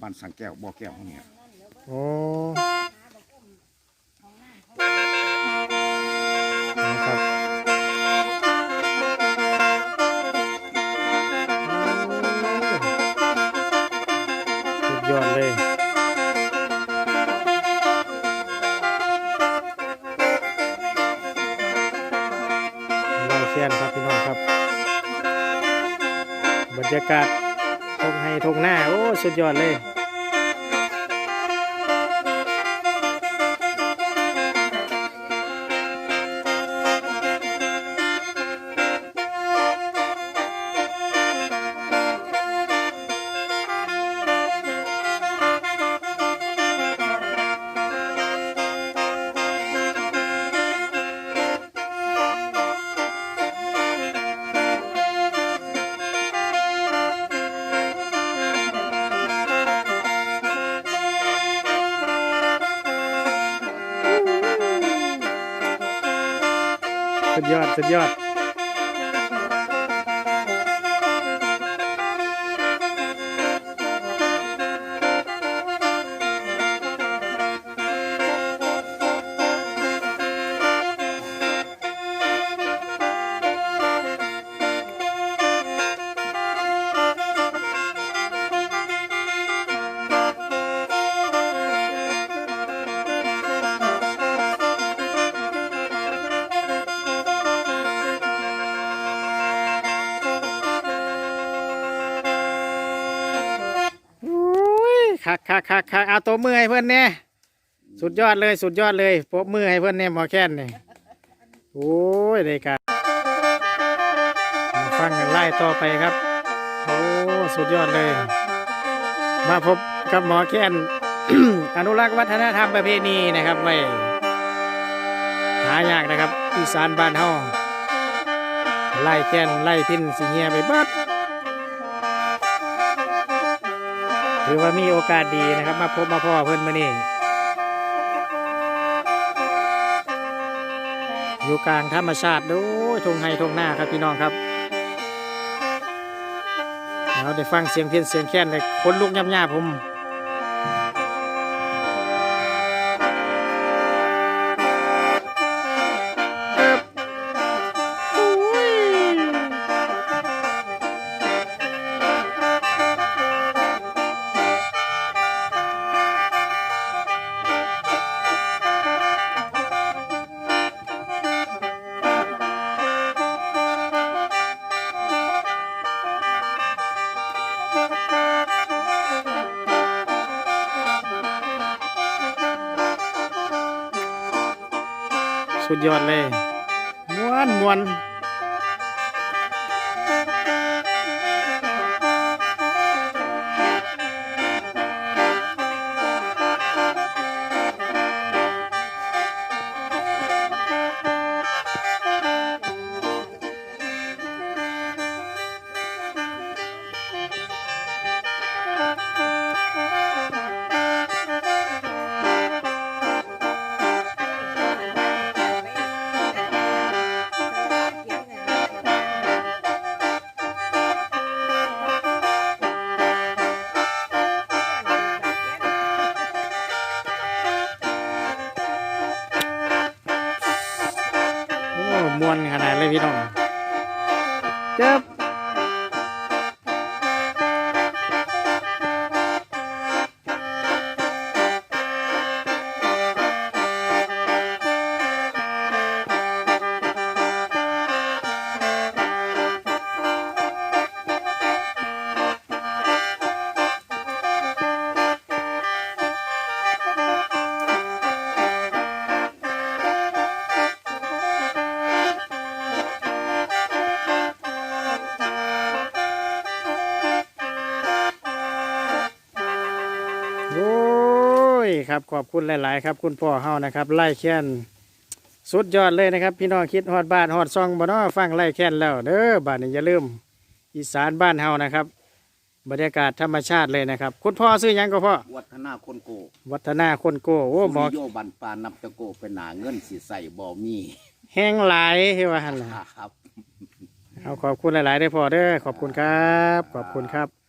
บ้านสังแก้วบ่อแก้วเนี่ยโอ้นะครับสุดยอดเลยไล่เชียนครับพี่น้องครับ บรรยากาศ ทงให้ทงหน้า โอ้ สุดยอดเลย สุดยอด สุดยอด คักคักคักคักเอาตัวมือให้เพื่อนเนี่ยสุดยอดเลยสุดยอดเลยปรบมือให้เพื่อนเนี่ยหมอแค้นเนี่ยโอ้ยได้การมาฟังไล่ต่อไปครับโอ้สุดยอดเลย มาพบกับหมอแค้นอนุรักษ์วัฒนธรรมประเพณีนะครับไว้หายากนะครับอีสานบ้านเฮาไล่แค้นไล่พินสิเงียไปเบิด ถือว่ามีโอกาสดีนะครับ มาพบมาพ่อเพื่อนมานี่อยู่กลางธรรมชาติดูทงไฮทงหน้าครับพี่น้องครับเราได้ฟังเสียงเพี้ยนเสียงแค้นเลยคนลุกย่ำย่าผม สุดยอดเลย ม้วนม้วน วนขนาดเลยพี่น้องเจ็บ ยครับขอบคุณหลาย ๆ ครับ คุณพ่อเฮานะครับไล่แค้นสุดยอดเลยนะครับ พี่น้องคิดฮอดบ้านฮอดซองบ่เนาะฟังไล่แค้นแล้วเด้อบ้านนี้อย่าลืมอีสานบ้านเฮานะครับ บรรยากาศธรรมชาติเลยนะครับ คุณพ่อซื้อหยังก็พ่อวัฒนาคนโกวัฒนาคนโกโอ้หมอสุริโยบันปานับตะโกเป็นหนาเงินสิใส่บ่มีแห้งหลายเฮ้ว่าหั่นล่ะครับ เอาขอบคุณหลาย ๆ ได้อพ่อเด้อขอบคุณครับ ขอบคุณครับ